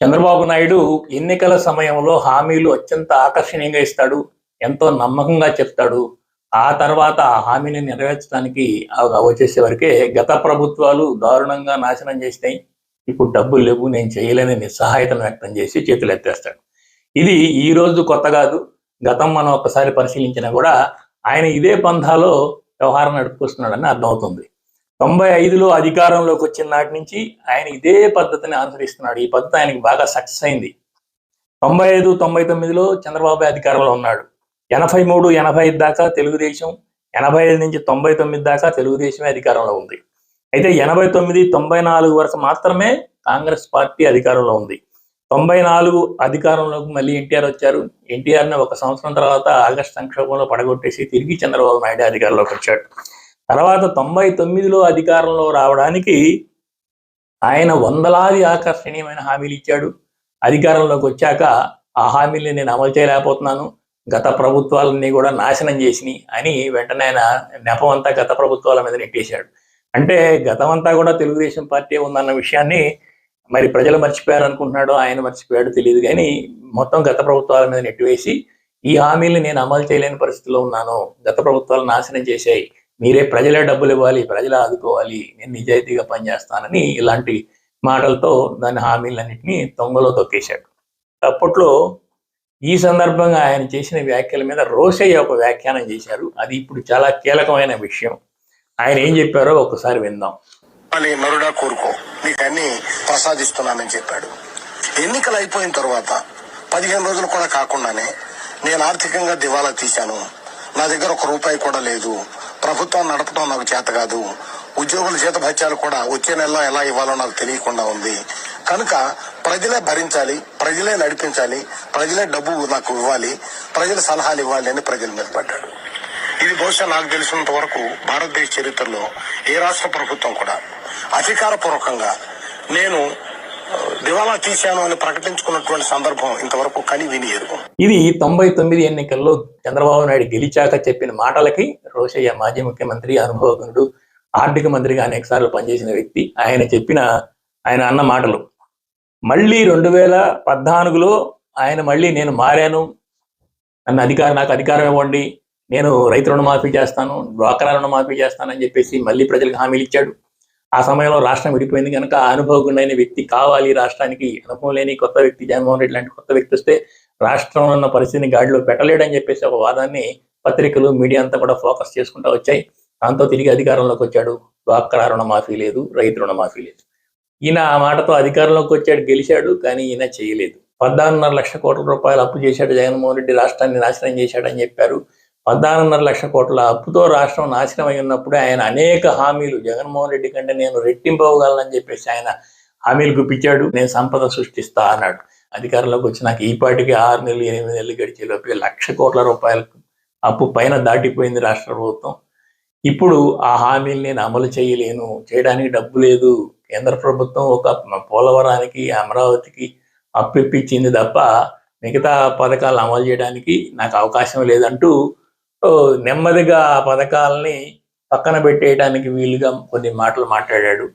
చంద్రబాబు నాయుడు ఎన్నికల సమయంలో హామీలు అత్యంత ఆకర్షణీయంగా ఇస్తాడు ఎంతో నమ్మకంగా చెప్తాడు. ఆ తర్వాత ఆ హామీని నెరవేర్చడానికి వచ్చేసే వరకే గత ప్రభుత్వాలు దారుణంగా నాశనం చేసినాయి. ఇప్పుడు డబ్బులు లేవు నేను చేయలేని నిస్సహాయతను వ్యక్తం చేసి చేతులు ఎత్తేస్తాడు. ఇది ఈ రోజు కొత్త కాదు. గతం మనం ఒకసారి పరిశీలించినా కూడా ఆయన ఇదే పంథాలో వ్యవహారం నడుపుకొస్తున్నాడని అర్థమవుతుంది. తొంభై ఐదులో అధికారంలోకి వచ్చిన నాటి నుంచి ఆయన ఇదే పద్ధతిని అనుసరిస్తున్నాడు. ఈ పద్ధతి ఆయనకి బాగా సక్సెస్ అయింది. తొంభై ఐదు తొంభై తొమ్మిదిలో చంద్రబాబు అధికారంలో ఉన్నాడు. ఎనభై మూడు ఎనభై ఐదు దాకా తెలుగుదేశం ఎనభై ఐదు నుంచి తొంభై తొమ్మిది దాకా తెలుగుదేశమే అధికారంలో ఉంది. అయితే ఎనభై తొమ్మిది తొంభై నాలుగు వరకు మాత్రమే కాంగ్రెస్ పార్టీ అధికారంలో ఉంది. తొంభై నాలుగు అధికారంలోకి మళ్ళీ ఎన్టీఆర్ వచ్చారు. ఎన్టీఆర్ని ఒక సంవత్సరం తర్వాత ఆగస్ట్ సంక్షోభంలో పడగొట్టేసి తిరిగి చంద్రబాబు నాయుడు అధికారంలోకి వచ్చాడు. తర్వాత తొంభై తొమ్మిదిలో అధికారంలో రావడానికి ఆయన వందలాది ఆకర్షణీయమైన హామీలు ఇచ్చాడు. అధికారంలోకి వచ్చాక ఆ హామీల్ని నేను అమలు చేయలేకపోతున్నాను. గత ప్రభుత్వాలన్నీ కూడా నాశనం చేసినాయి అని వెంటనే ఆయన నెపమంతా గత ప్రభుత్వాల మీద నెట్టేశాడు. అంటే గతమంతా కూడా తెలుగుదేశం పార్టీ ఉందన్న విషయాన్ని మరి ప్రజలు మర్చిపోయారు అనుకుంటున్నాడు ఆయన మర్చిపోయాడు తెలియదు కానీ మొత్తం గత ప్రభుత్వాల మీద నెట్టివేసి ఈ హామీలు నేను అమలు చేయలేని పరిస్థితిలో ఉన్నాను. గత ప్రభుత్వాలు నాశనం చేశాయి. మీరే ప్రజలే డబ్బులు ఇవ్వాలి ప్రజలే ఆదుకోవాలి నేను నిజాయితీగా పనిచేస్తానని ఇలాంటి మాటలతో దాని హామీలన్నింటినీ తొంగలో తొక్కేశాడు. అప్పట్లో ఈ సందర్భంగా ఆయన చేసిన వ్యాఖ్యల మీద రోషయ్య ఒక వ్యాఖ్యానం చేశారు. అది ఇప్పుడు చాలా కీలకమైన విషయం. ఆయన ఏం చెప్పారో ఒకసారి విందాం. అని నరుడా కోరుకో. నీకు అన్ని ప్రసాదిస్తున్నానని చెప్పాడు. ఎన్నికలు అయిపోయిన తర్వాత పదిహేను రోజులు కూడా కాకుండానే నేను ఆర్థికంగా దివాలా తీశాను. నా దగ్గర ఒక రూపాయి కూడా లేదు. ప్రభుత్వం నడపడం నాకు చేత కాదు. ఉద్యోగుల చేత భత్యాలు కూడా వచ్చే నెలలో ఎలా ఇవ్వాలో నాకు తెలియకుండా ఉంది. కనుక ప్రజలే భరించాలి ప్రజలే నడిపించాలి ప్రజలే డబ్బు నాకు ఇవ్వాలి ప్రజల సలహాలు ఇవ్వాలి అని ప్రజల మీద పడ్డాడు. ఇది బహుశా నాకు తెలిసినంత వరకు భారతదేశ చరిత్రలో ఏ రాష్ట్ర ప్రభుత్వం కూడా అధికారపూర్వకంగా నేను దివాలా తీశాను అని ప్రకటించుకున్నటువంటి సందర్భం ఇంతవరకు కని విని ఇది తొంభై తొమ్మిది ఎన్నికల్లో చంద్రబాబు నాయుడు గెలిచాక చెప్పిన మాటలకి రోషయ్య మాజీ ముఖ్యమంత్రి అనుభవజ్ఞుడు ఆర్థిక మంత్రిగా అనేక సార్లు పనిచేసిన వ్యక్తి. ఆయన చెప్పిన ఆయన అన్న మాటలు. మళ్ళీ రెండు వేల పద్నాలుగులో ఆయన మళ్ళీ నేను మారాను. నన్ను అధికారం నాకు అధికారం ఇవ్వండి. నేను రైతు రుణమాఫీ చేస్తాను డ్వాక్రా రుణమాఫీ చేస్తానని చెప్పేసి మళ్ళీ ప్రజలకు హామీలు ఇచ్చాడు. ఆ సమయంలో రాష్ట్రం విడిపోయింది కనుక అనుభవగుండైన వ్యక్తి కావాలి. రాష్ట్రానికి అనుభవం లేని కొత్త వ్యక్తి జగన్మోహన్ రెడ్డి లాంటి కొత్త వ్యక్తి వస్తే రాష్ట్రంలో ఉన్న పరిస్థితిని గాడిలో పెట్టలేడని చెప్పేసి ఒక వాదాన్ని పత్రికలు మీడియా అంతా కూడా ఫోకస్ చేసుకుంటూ వచ్చాయి. దాంతో తిరిగి అధికారంలోకి వచ్చాడు. డ్వాక్రా రుణమాఫీ లేదు రైతు రుణమాఫీ లేదు. ఈయన ఆ మాటతో అధికారంలోకి వచ్చాడు గెలిచాడు కానీ ఈయన చేయలేదు. పద్నాలుగున్నర లక్ష కోట్ల రూపాయలు అప్పు చేశాడు జగన్మోహన్ రెడ్డి. రాష్ట్రాన్ని నాశనం చేశాడని చెప్పారు. పద్నాలుగున్నర లక్ష కోట్ల అప్పుతో రాష్ట్రం నాశనం అయి ఉన్నప్పుడే ఆయన అనేక హామీలు. జగన్మోహన్ రెడ్డి కంటే నేను రెట్టింపవగలనని చెప్పేసి ఆయన హామీలు గుప్పించాడు నేను సంపద సృష్టిస్తా అన్నాడు. అధికారంలోకి వచ్చి నాకు ఈ పాటికి ఆరు నెలలు ఎనిమిది నెలలు గడిచే లోపే లక్ష కోట్ల రూపాయలకు అప్పు పైన దాటిపోయింది రాష్ట్ర ప్రభుత్వం. ఇప్పుడు ఆ హామీలు నేను అమలు చేయలేను. చేయడానికి డబ్బు లేదు. కేంద్ర ప్రభుత్వం ఒక పోలవరానికి అమరావతికి అప్పు ఇప్పించింది తప్ప మిగతా పథకాలు అమలు చేయడానికి నాకు అవకాశం లేదంటూ నెమ్మదిగా ఆ పథకాలని పక్కన పెట్టేయడానికి వీలుగా కొన్ని మాటలు మాట్లాడాడు.